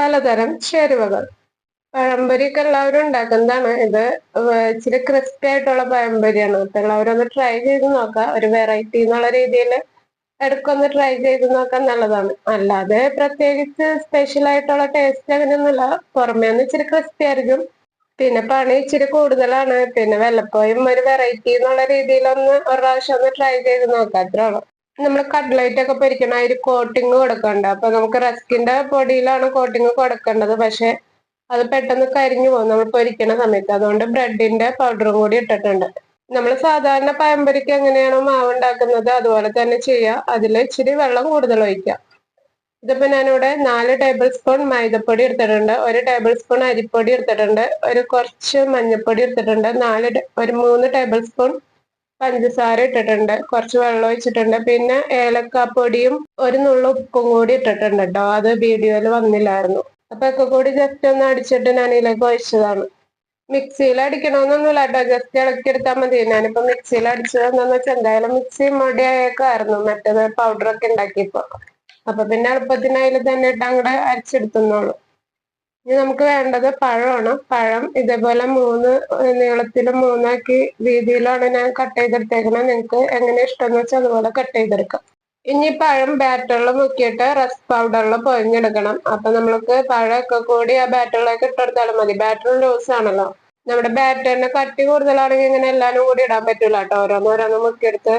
പലതരം ചേരുവകൾ. പഴംപൊരിയൊക്കെ എല്ലാവരും ഉണ്ടാക്കുന്നതാണ്. ഇത് ഇച്ചിരി ക്രിസ്പി ആയിട്ടുള്ള പഴംപൊരിയാണ്. അപ്പൊ എല്ലാവരും ട്രൈ ചെയ്ത് നോക്കാം. ഒരു വെറൈറ്റി എന്നുള്ള രീതിയിൽ എടുക്കൊന്ന് ട്രൈ ചെയ്ത് നോക്കാൻ നല്ലതാണ്. അല്ലാതെ പ്രത്യേകിച്ച് സ്പെഷ്യൽ ആയിട്ടുള്ള ടേസ്റ്റ് അങ്ങനെയൊന്നുമില്ല. പുറമേ നിന്ന് ഇച്ചിരി ക്രിസ്പി ആയിരിക്കും. പിന്നെ പണി ഇച്ചിരി കൂടുതലാണ്. പിന്നെ വല്ലപ്പോഴും ഒരു വെറൈറ്റി എന്നുള്ള രീതിയിലൊന്ന് ഒരു പ്രാവശ്യം ഒന്ന് ട്രൈ ചെയ്ത് നോക്കാം. അത്രേ ഉള്ളൂ. നമ്മൾ കട്ട്ലൈറ്റ് ഒക്കെ പൊരിക്കണം ഒരു കോട്ടിങ് കൊടുക്കണ്ട? അപ്പൊ നമുക്ക് റസ്കിന്റെ പൊടിയിലാണ് കോട്ടിങ് കൊടുക്കേണ്ടത്. പക്ഷെ അത് പെട്ടെന്ന് കരിഞ്ഞു പോകും. നമ്മൾ പൊരിക്കണ സമയത്ത്. അതുകൊണ്ട് ബ്രെഡിന്റെ പൗഡറും കൂടി ഇട്ടിട്ടുണ്ട്. നമ്മൾ സാധാരണ പഴംപൊരിക്ക് എങ്ങനെയാണോ മാവ് ഉണ്ടാക്കുന്നത് അതുപോലെ തന്നെ ചെയ്യുക അതിൽ ഇച്ചിരി വെള്ളം കൂടുതൽ ഒഴിക്കുക ഇതിപ്പോ ഞാനിവിടെ നാല് ടേബിൾ സ്പൂൺ മൈദപ്പൊടി എടുത്തിട്ടുണ്ട്. ഒരു ടേബിൾ സ്പൂൺ അരിപ്പൊടി എടുത്തിട്ടുണ്ട്. ഒരു കുറച്ച് മഞ്ഞൾപ്പൊടി എടുത്തിട്ടുണ്ട്. നാല് ഒരു മൂന്ന് ടേബിൾ സ്പൂൺ പഞ്ചസാര ഇട്ടിട്ടുണ്ട് കുറച്ച് വെള്ളം ഒഴിച്ചിട്ടുണ്ട്. പിന്നെ ഏലക്കാപ്പൊടിയും ഒരു നുള്ളു ഉപ്പും കൂടി ഇട്ടിട്ടുണ്ട് കേട്ടോ അത് വീഡിയോയിൽ വന്നില്ലായിരുന്നു. അപ്പൊ ഒക്കെ കൂടി ജസ്റ്റ് ഒന്ന് അടിച്ചിട്ട് ഞാൻ ഇതിലേക്ക് ഒഴിച്ചതാണ്. മിക്സിയിൽ അടിക്കണമെന്നൊന്നുമില്ല കേട്ടോ ജസ്റ്റ് ഇളക്കിയെടുത്താൽ മതി. ഞാനിപ്പോ മിക്സിയിൽ അടിച്ചതെന്നു വെച്ചാൽ എന്തായാലും മിക്സി മടിയായേക്കായിരുന്നു. മറ്റേത് പൗഡറൊക്കെ ഉണ്ടാക്കിയപ്പോ. അപ്പൊ പിന്നെ എളുപ്പത്തിന് അതിൽ തന്നെ ഇട്ട് അങ്ങോട്ട് അരച്ചെടുത്തുന്നോളൂ. ഇനി നമുക്ക് വേണ്ടത് പഴമാണ്. പഴം ഇതേപോലെ മൂന്ന് നീളത്തിൽ മൂന്നാക്കി രീതിയിലാണ് ഞാൻ കട്ട് ചെയ്തെടുത്തേക്കുന്നത് നിങ്ങൾക്ക് എങ്ങനെ ഇഷ്ടം വെച്ചാൽ അതുപോലെ കട്ട് ചെയ്തെടുക്കാം. ഇനി പഴം ബാറ്ററിൽ മുക്കിയിട്ട് റസ് പൗഡറിൽ പൊഴിഞ്ഞെടുക്കണം. അപ്പൊ നമ്മൾക്ക് പഴമൊക്കെ കൂടി ആ ബാറ്ററിലേക്ക് ഇട്ടെടുത്താലും മതി. ബാറ്ററി ലൂസ് ആണല്ലോ. നമ്മുടെ ബാറ്ററിന് കട്ടി കൂടുതലാണെങ്കിൽ ഇങ്ങനെ എല്ലാവരും കൂടി ഇടാൻ പറ്റൂല കേട്ടോ ഓരോന്നോരോന്ന് മുക്കിയെടുത്ത്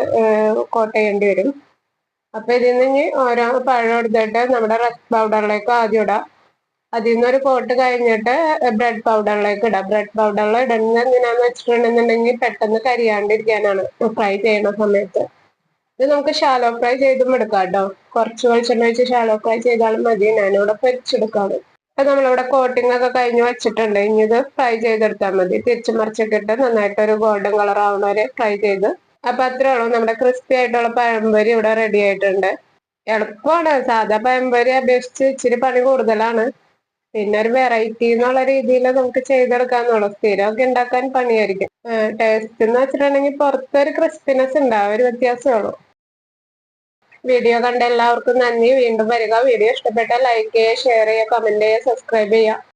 കോട്ട് ചെയ്യേണ്ടി വരും. അപ്പൊ ഇതിൽ നിന്ന് ഇനി ഓരോ പഴം എടുത്തിട്ട് നമ്മുടെ റസ് പൗഡറിലേക്ക് ആദ്യം ഇടാം. അതിൽ ഒരു കോട്ട് കഴിഞ്ഞിട്ട് ബ്രെഡ് പൗഡറിലേക്ക് ഇടാം. ബ്രെഡ് പൗഡറിൽ ഇടുന്നത് എന്തിനാന്ന് വെച്ചിട്ടുണ്ടെന്നുണ്ടെങ്കിൽ പെട്ടെന്ന് കരിയാണ്ടിരിക്കാനാണ് ഫ്രൈ ചെയ്യണ സമയത്ത്. ഇത് നമുക്ക് ഷാലോ ഫ്രൈ ചെയ്തും എടുക്കാം കേട്ടോ കുറച്ച് വെളിച്ചെണ്ണ ഒഴിച്ച് ഷാലോ ഫ്രൈ ചെയ്താലും മതി. ഞാനിവിടെ പൊരിച്ചെടുക്കാണ്. അപ്പൊ നമ്മളിവിടെ കോട്ടിംഗ് ഒക്കെ കഴിഞ്ഞ് വെച്ചിട്ടുണ്ട്. ഇനി ഇത് ഫ്രൈ ചെയ്തെടുത്താൽ മതി. തിരിച്ചു മറിച്ചൊക്കെ ഇട്ട് നന്നായിട്ട് ഒരു ഗോൾഡൻ കളർ ആവുന്ന വരെ ഫ്രൈ ചെയ്ത്. അപ്പൊ അത്രേ ഉള്ളൂ. നമ്മുടെ ക്രിസ്പി ആയിട്ടുള്ള പഴംപൊരി ഇവിടെ റെഡി ആയിട്ടുണ്ട്. എളുപ്പമാണ്. സാധാ പഴംപൊരി അപേക്ഷിച്ച് ഇച്ചിരി പണി കൂടുതലാണ്. പിന്നെ ഒരു വെറൈറ്റി എന്നുള്ള രീതിയിൽ നമുക്ക് ചെയ്തെടുക്കാന്നുള്ളൂ. സ്ഥിരമൊക്കെ ഉണ്ടാക്കാൻ പണിയായിരിക്കും. ടേസ്റ്റ് എന്ന് വെച്ചിട്ടുണ്ടെങ്കിൽ പുറത്തൊരു ക്രിസ്പിനെസ് ഉണ്ടാവും ഒരു വ്യത്യാസമുള്ളൂ വീഡിയോ കണ്ട എല്ലാവർക്കും നന്ദി. വീണ്ടും വരിക. വീഡിയോ ഇഷ്ടപ്പെട്ടാൽ ലൈക്ക് ചെയ്യുക ഷെയർ ചെയ്യുക കമന്റ് ചെയ്യുക സബ്സ്ക്രൈബ് ചെയ്യുക.